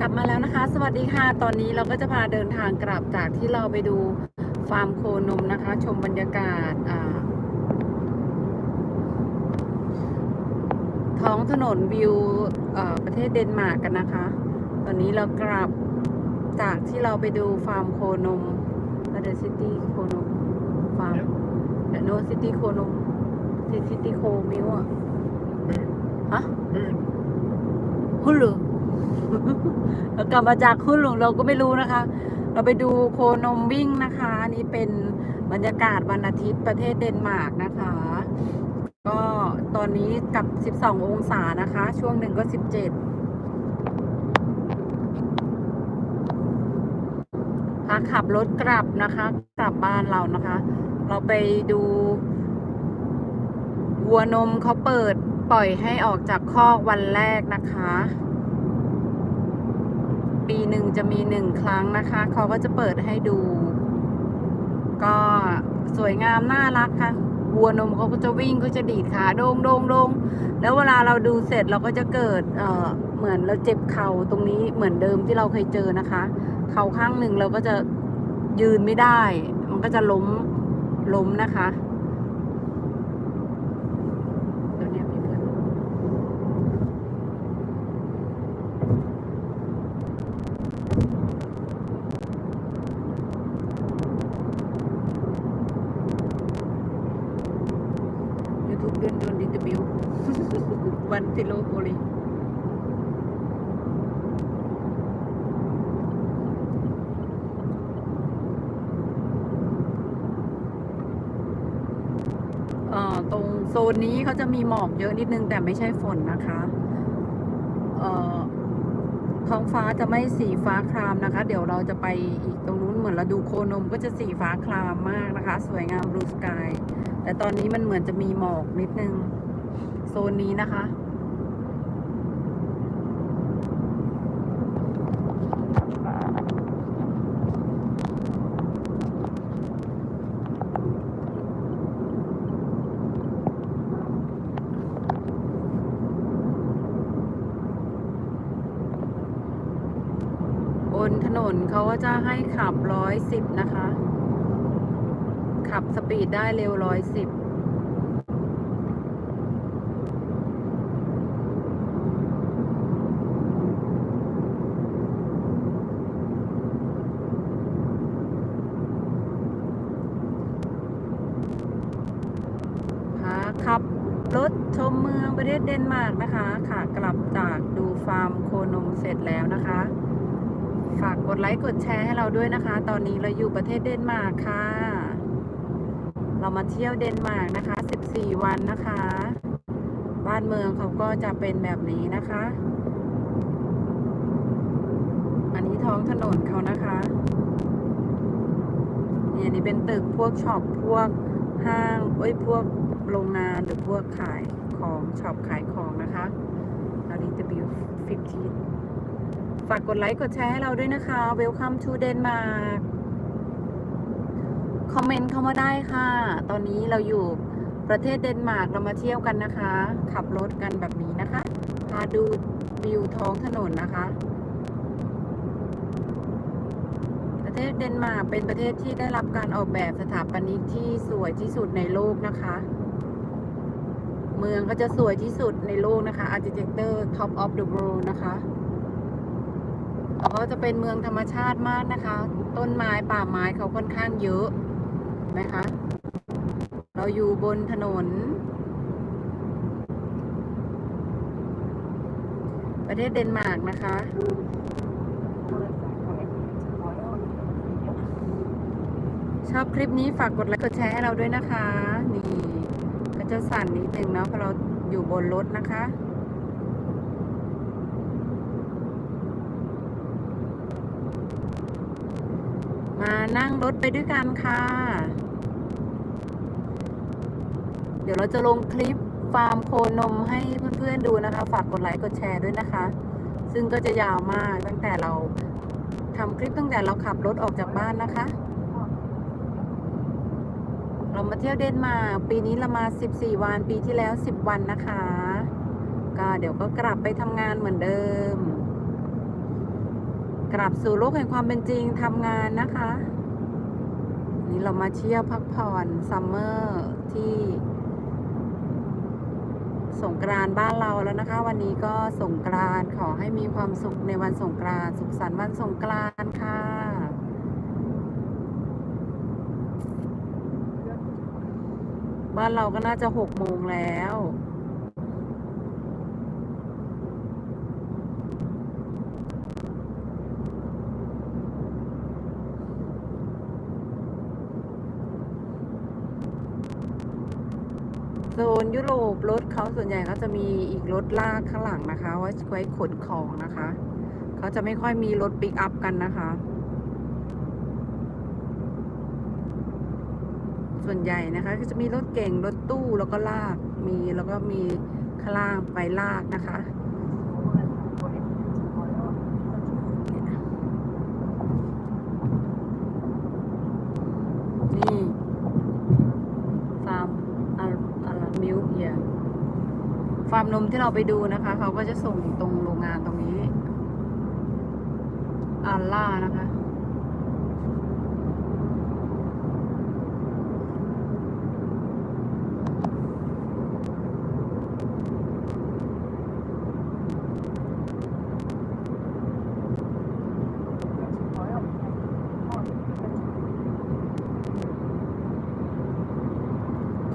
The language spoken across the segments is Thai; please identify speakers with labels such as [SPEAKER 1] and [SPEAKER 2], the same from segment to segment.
[SPEAKER 1] กลับมาแล้วนะคะ สวัสดีค่ะ ตอนนี้เราก็จะพาเดินทางกลับจากที่เราไปดูฟาร์มโคนมนะคะ ชมบรรยากาศอ่าท้องถนนวิวเอ่อประเทศเดนมาร์กกันนะคะ ตอนนี้เรากลับจากที่เราไปดูฟาร์มโคนมเดอะซิตี้โคนมฟาร์มเดอะโนซิตี้โคนมซิตี้โคมิวอะฮะฮุลุ เรากลับมาจากฮุลุเราก็ไม่รู้นะคะ เราไปดูโคนมวิ่งนะคะอันนี่เป็นบรรยากาศวันอาทิตย์ประเทศเดนมาร์กนะคะ ก็ตอนนี้กับ 12 องศานะคะ ช่วงหนึ่งก็ 17พาขับรถกลับนะคะ กลับบ้านเรานะคะ เราไปดูวัวนมเขาเปิดปล่อยให้ออกจากคอกวันแรกนะคะ ปีหนึ่งจะมีหนึ่งครั้งนะคะ เขาก็จะเปิดให้ดู ก็สวยงามน่ารักค่ะวัวนมเขาก็จะวิ่งก็จะดีดขาโดงโดงโดงแล้วเวลาเราดูเสร็จเราก็จะเกิดเอ่อเหมือนเราเจ็บเข่าตรงนี้เหมือนเดิมที่เราเคยเจอนะคะ เข่าข้างหนึ่งเราก็จะยืนไม่ได้ มันก็จะล้มล้มนะคะเดี๋ยวเนี่ยมีเพื่อนยูทูบเดือนเดือนดิจิบิว วันติโลโคลี เอ่อตรงโซนนี้เขา จะมีหมอกเยอะนิดนึงแต่ไม่ใช่ฝนนะคะเอ่อท้องฟ้าจะไม่สีฟ้าครามนะคะ เดี๋ยวเราจะไปอีกตรงนู้นเหมือนเราดูโคนมก็จะสีฟ้าครามมากนะคะ สวยงามบลูสกายแต่ตอนนี้มันเหมือนจะมีหมอกนิดนึง โซนนี้นะคะ บ นเขาก็จะให้ขับร้อยสิบนะคะ ขับสปีดได้เร็วร้อยสิบพาขับรถชมเมืองประเทศเดนมาร์กนะคะค่ะกลับจากดูฟาร์มโคนมเสร็จแล้วนะคะ ฝากกดไลค์กดแชร์ให้เราด้วยนะคะ ตอนนี้เราอยู่ประเทศเดนมาร์กค่ะ เรามาเที่ยวเดนมาร์กนะคะ 14 วันนะคะ บ้านเมืองเขาก็จะเป็นแบบนี้นะคะ อันนี้ท้องถนนเขานะคะนี่อันนี้เป็นตึกพวกช็อปพวกห้างเอ้ยพวกโรงงานหรือพวกขายของช็อปขายของนะคะอารีตบิว15 ฝากกดไลค์กดแชร์ให้เราด้วยนะคะ Welcome to Denmark คอมเมนต์เข้ามาได้ค่ะ ตอนนี้เราอยู่ประเทศเดนมาร์กเรามาเที่ยวกันนะคะ ขับรถกันแบบนี้นะคะ พาดูวิวท้องถนนนะคะ ประเทศเดนมาร์กเป็นประเทศที่ได้รับการออกแบบสถาปนิกที่สวยที่สุดในโลกนะคะ เมืองก็จะสวยที่สุดในโลกนะคะ Architecture Top of the World นะคะ เขาจะเป็นเมืองธรรมชาติมากนะคะ ต้นไม้ป่าไม้เขาค่อนข้างเยอะนไหมคะ เราอยู่บนถนน ประเทศเดนมาร์กนะคะชอบคลิปนี้ฝากกดไลค์กดแชร์ให้เราด้วยนะคะ นี่ก็จะสั่นนิดนึงเนาะเพราะเราอยู่บนรถนะคะ มานั่งรถไปด้วยกันค่ะ เดี๋ยวเราจะลงคลิปฟาร์มโคนมให้เพื่อนๆดูนะคะ ฝากกดไลค์กดแชร์ด้วยนะคะ ซึ่งก็จะยาวมากตั้งแต่เราทำคลิปตั้งแต่เราขับรถออกจากบ้านนะคะ เรามาเที่ยวเดนมาร์กปีนี้เรามา 14 วันปีที่แล้ว 10 วันนะคะ ก็เดี๋ยวก็กลับไปทำงานเหมือนเดิม กลับสู่โลกแห่งความเป็นจริงทำงานนะคะ นี่เรามาเที่ยวพักผ่อนซัมเมอร์ที่สงกรานบ้านเราแล้วนะคะ วันนี้ก็สงกรานขอให้มีความสุขในวันสงกรานสุขสันต์วันสงกรานค่ะบ้านเราก็น่าจะหกโมงแล้ว โซนยุโรปรถเขาส่วนใหญ่ก็จะมีอีกรถลากข้างหลังนะคะไว้ไว้ขนของนะคะ เขาจะไม่ค่อยมีรถปิกอัพกันนะคะ ส่วนใหญ่นะคะก็จะมีรถเก่งรถตู้แล้วก็ลากมีแล้วก็มีข้างล่างไปลากนะคะ นี่ฟาร์มอารามิลเฮียฟาร์มนม ที่เราไปดูนะคะ เขาก็จะส่งตรงโรงงานตรงนี้อัลล่านะคะ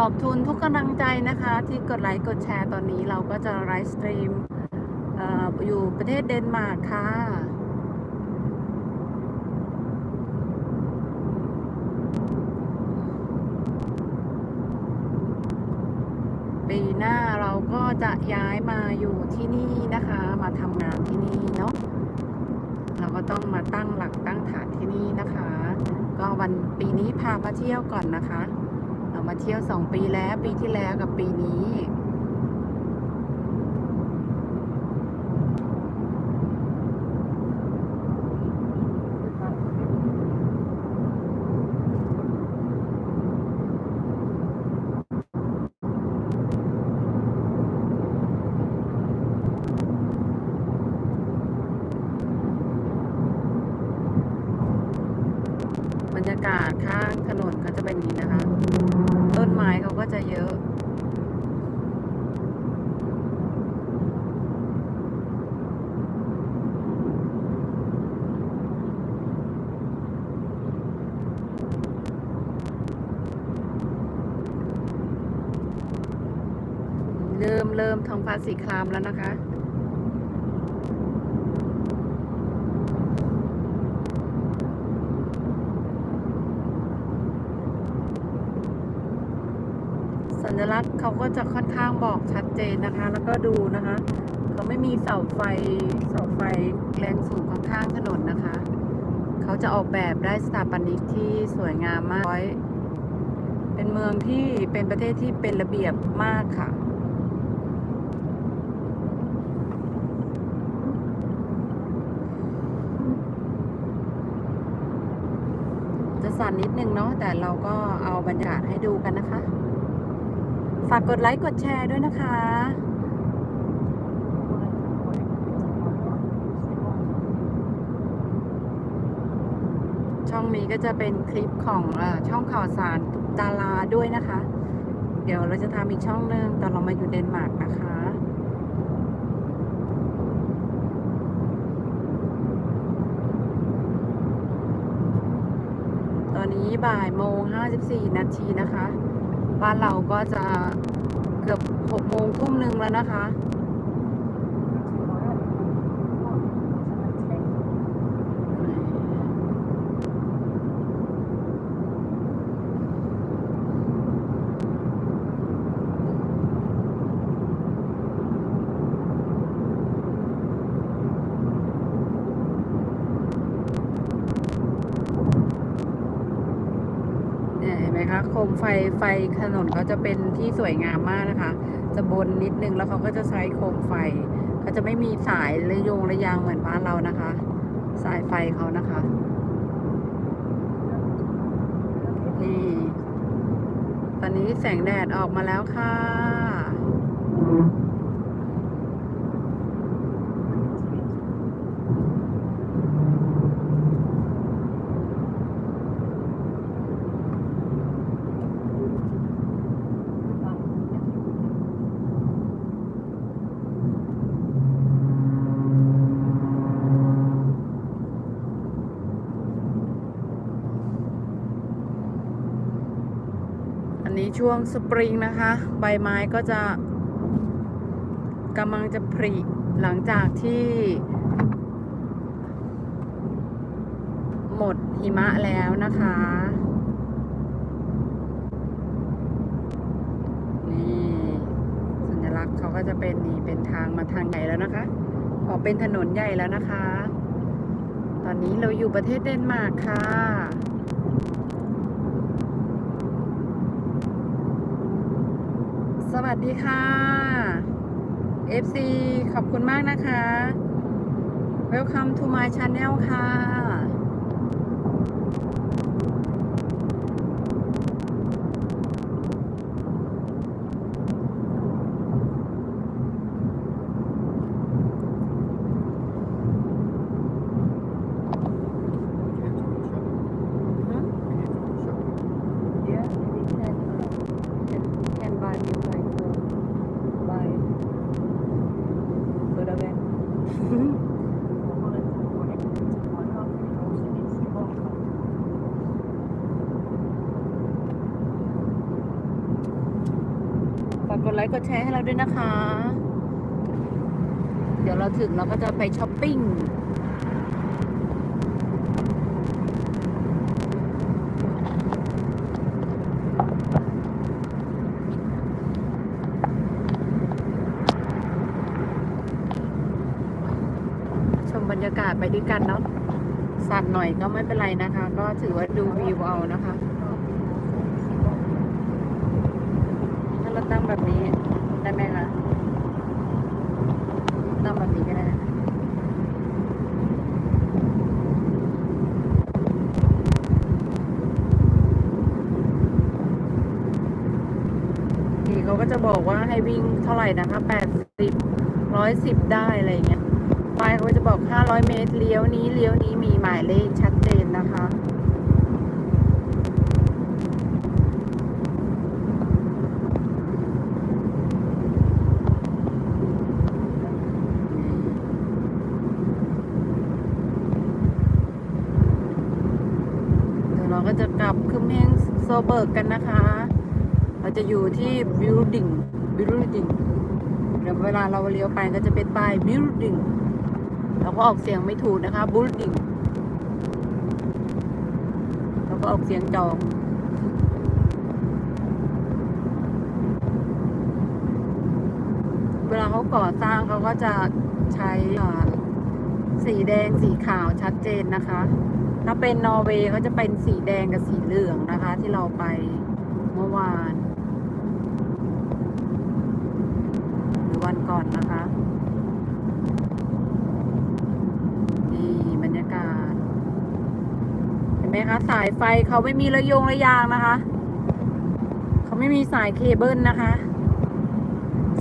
[SPEAKER 1] ขอบคุณทุ กำลังใจนะคะที่กดไลค์กดแชร์ตอนนี้เราก็จะไลฟ์สตรีมอยู่ประเทศเดนมาร์กค่ะ ปีหน้าเราก็จะย้ายมาอยู่ที่นี่นะคะ มาทำงานที่นี่เนาะเราก็ต้องมาตั้งหลักตั้งฐานที่นี่นะคะ ก็วันปีนี้พามาเที่ยวก่อนนะคะ มาเที่ยวสองปีแล้ว ปีที่แล้วกับปีนี้ บรรยากาศข้างถนนก็จะเป็นนี้นะคะ ก็จะเยอะเริ่มเริ่มท้องฟ้าสีครามแล้วนะคะ สัญลักษณ์เขาก็ จะค่อนข้างบอกชัดเจนนะคะ แล้วก็ดูนะคะเขาไม่มีเสาไฟเสาไฟแรงสูงข้างถนนนะคะ เขาจะออกแบบได้สถาปนิกที่สวยงามมากเป็นเมืองที่เป็นประเทศที่เป็นระเบียบมากค่ะจะสั่นนิดนึงเนาะแต่เราก็เอาบรรยากาศให้ดูกันนะคะ ฝากกดไลค์กดแชร์ด้วยนะคะ ช่องนี้ก็จะเป็นคลิปของออช่องข่าวสารดาราด้วยนะคะ เดี๋ยวเราจะทำอีกช่องหนึ่งตอนเรามาอยู่เดนมาร์กนะคะตอนนี้บ่ายโมง54 นาทีนะคะ บ้านเราก็จะเกือบหกโมงทุ่มหนึ่งแล้วนะคะ เนี่ยเห็นไหมคะโคม ไฟถนนเขาจะเป็นที่สวยงามมากนะคะ จะบนนิดนึงแล้วเขาก็จะใช้โคมไฟเขาจะไม่มีสายระโยงระยางเหมือนบ้านเรานะคะ สายไฟเขานะคะนี่ตอนนี้แสงแดดออกมาแล้วค่ะันนี้ช่วงสปริงนะคะ ใบไม้ก็จะกำลังจะผลิหลังจากที่ หมดหิมะแล้วนะคะ นี่สัญลักษณ์เขาก็จะเป็นนี่เป็นทางมาทางใหญ่แล้วนะคะ ออกเป็นถนนใหญ่แล้วนะคะ ตอนนี้เราอยู่ประเทศเดนมาร์กค่ะ สวัสดีค่ะ FC ขอบคุณมากนะคะ Welcome to my channel ค่ะ กดไลค์กดแชร์ให้เราด้วยนะคะ เดี๋ยวเราถึงเราก็จะไปช้อปปิ้งชมบรรยากาศไปด้วยกันเนาะสั่นหน่อยก็ไม่เป็นไรนะคะ ก็ถือว่าดูวิวเอานะคะ ถ้าเราตั้งแบบนี้ได้ไหมคะ ตั้งแบบนี้ก็ได้นะนี่เขาก็จะบอก วิ่งเท่าไหร่นะคะแปดสิบร้อยสิบได้อะไรเงี้ยป้ายเขาจะบอก500เมตรเลี้ยวนี้เลี้ยวนี้มีหมายเลขชัดเจนนะคะเดี๋ยวเราก็จะกลับคึมเฮงโซเบิร์กกันนะคะ เราจะอยู่ที่ building building เดี๋ยวเวลาเราเลี้ยวไปก็จะเป็นป้าย building เราก็ออกเสียงไม่ถูกนะคะ building เราก็ออกเสียงจองเวลาเขาก่อสร้างเขาก็จะใช้สีแดงสีขาวชัดเจนนะคะ ถ้าเป็นนอร์เวย์เขาจะเป็นสีแดงกับสีเหลืองนะคะ ที่เราไปเมื่อวานันก่อนนะคะนี่บรรยากาศ เห็นไหมคะ สายไฟเขาไม่มีระยงระยางนะคะ เขาไม่มีสายเคเบิลนะคะ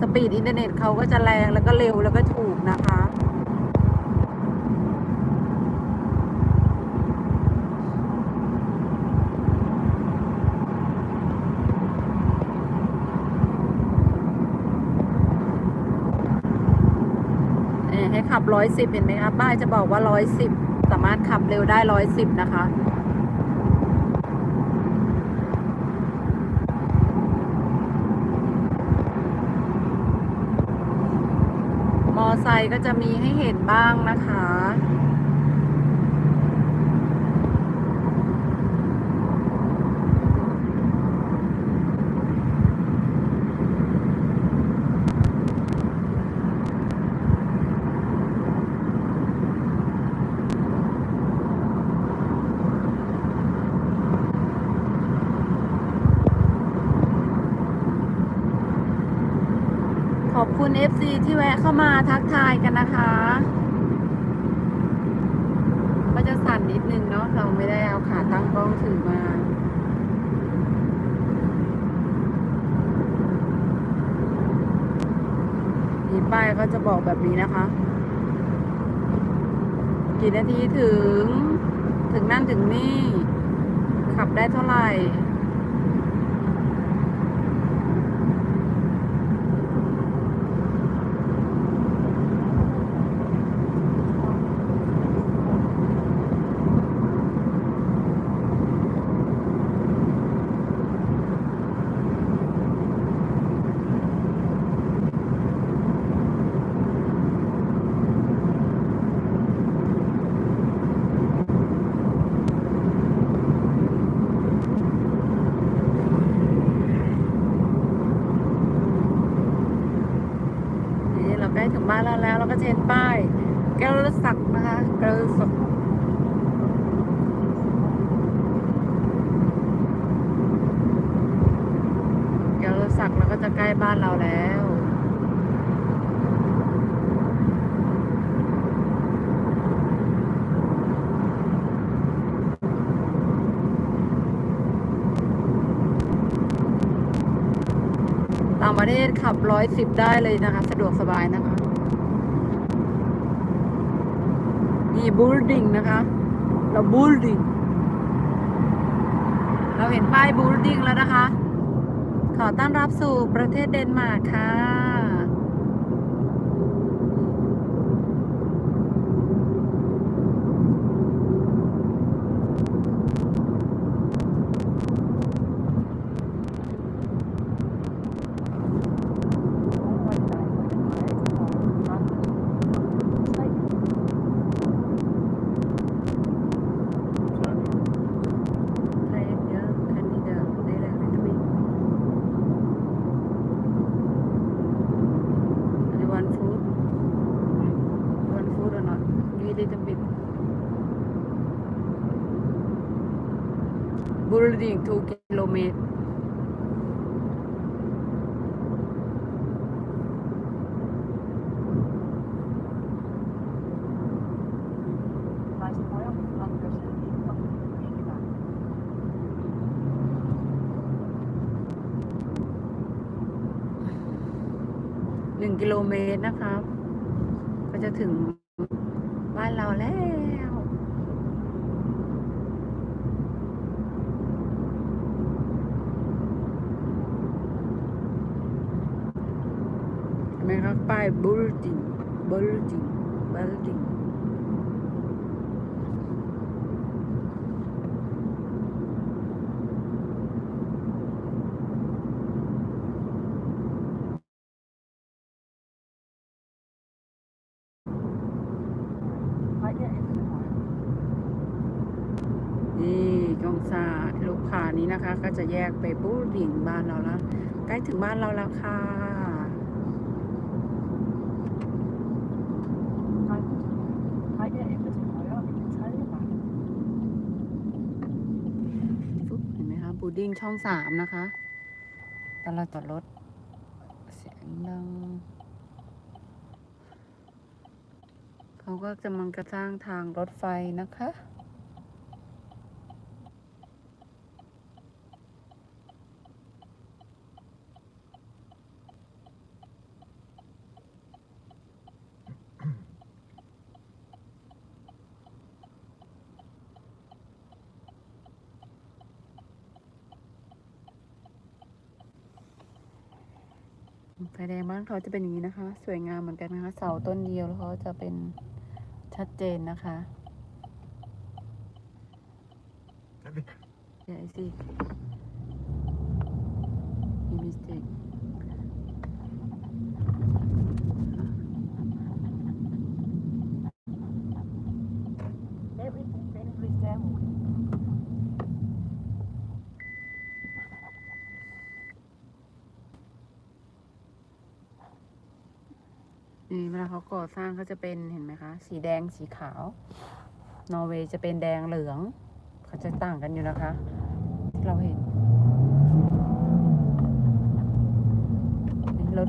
[SPEAKER 1] สปีดอินเทอร์เน็ตเขาก็จะแรงแล้วก็เร็วแล้วก็ถูกนะคะ เอ่อให้ ขับร้อยสิบเห็นไหมคะป้ายจะบอกว่าร้อยสิบสามารถขับเร็วได้ร้อยสิบนะคะมอไซค์ก็จะมีให้เห็นบ้างนะคะ FC ที่แวะเข้ามาทักทายกันนะคะ ก็จะสั่นนิดนึงเนาะเราไม่ได้เอาขาตั้งกล้องถือมาีป้ายก็จะบอกแบบนี้นะคะ กี่นาทีถึง ถึงนั่นถึงนี่ ขับได้เท่าไหร่ สักเดี๋ยวเราสักแล้วก็ จะใกล้บ้านเราแล้วต่างประเทศขับร้อยสิบได้เลยนะคะ สะดวกสบายนะคะนี่บูลดิงนะคะ เราบูลดิงเราเห็นป้ายบูลดิงแล้วนะคะ ขอต้อนรับสู่ประเทศเดนมาร์กค่ะ ไทยเยอะคันนี้เดิมได้เลยไม่ต้องมีอันนี้วันฟู้ดวันฟู้ด or not you eat little bit building two kilometer
[SPEAKER 2] Thank
[SPEAKER 1] ห นึ่งกิโลเมตรนะครับ ก็จะถึงบ้านเราแล้วไหมครับป้าย building building building นี่กอง ซาลูกค้านี้นะคะ ก็จะแยกไปบูดิ่งบ้านเราแล้ว ใกล้ถึงบ้านเราแล้วค่ะบเห็นไหมคะบูดิ้งช่องสามนะคะตอนเราจอดรถเสียงดังเขาก็จะมันกระสร้างทางรถไฟนะคะ ไฟแดงบ้านเขาจะเป็นอย่างนี้นะคะ สวยงามเหมือนกันนะคะ เสาต้นเดียวแล้วเขาจะเป็นชัดเจนนะคะ Yeah, I see. You นี่เวลาเขาก่อสร้างเขาจะเป็นเห็นไหมคะ สีแดงสีขาว นอร์เวย์จะเป็นแดงเหลือง เขาจะต่างกันอยู่นะคะ ที่เราเห็นรถ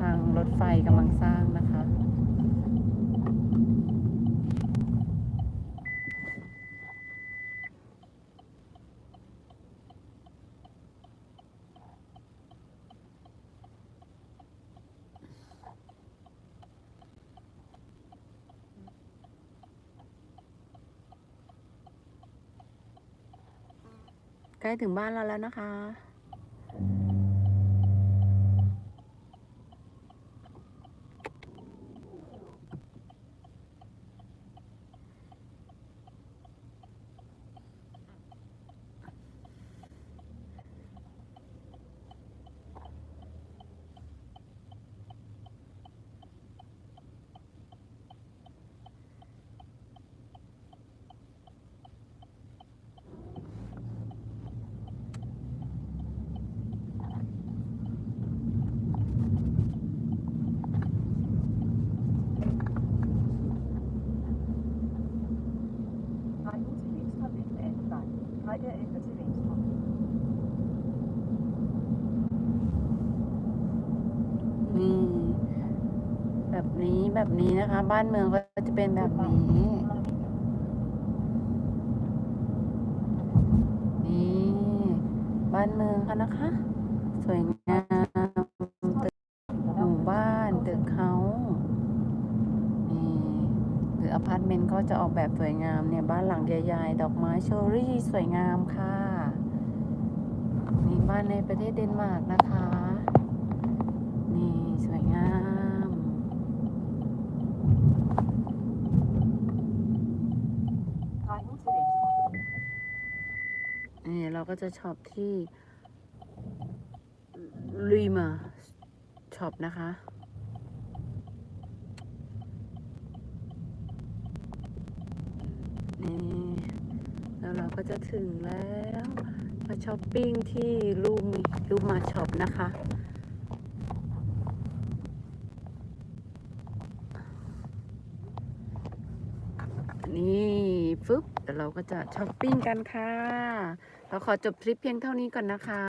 [SPEAKER 1] ทางรถไฟกำลังสร้างนะคะ ใกล้ถึงบ้านเราแล้วนะคะ น
[SPEAKER 2] Beide Ende zur Linksbahn.
[SPEAKER 1] นี่ แบบนี้ แบบนี้นะคะ บ้านเมืองก็จะเป็นแบบนี้นี่บ้านเมืองกันนะคะ สวยงามตึกหมู่บ้านตึกเขานี่หรืออพาร์ตเมนต์ก็จะออกแบบสวยงามเนี่ยบ้านหลังใหญ่ๆดอกไม้เชอรี่สวยงามค่ะนี่บ้านในประเทศเดนมาร์กนะคะ นี่สวยงาม
[SPEAKER 2] Neigung zur Linksbahn.
[SPEAKER 1] นี่เรา ก็จะช็อปที่ลุยมาช็อปนะคะ นี่ แล้วเราก็จะถึงแล้ว มาช้อปปิ้งที่ลูมลูมาช็อปนะคะนี่ฟึบเดี๋ยวเราก็จะช้อปปิ้งกันค่ะ ขอจบทริปเพียงเท่านี้ก่อนนะคะ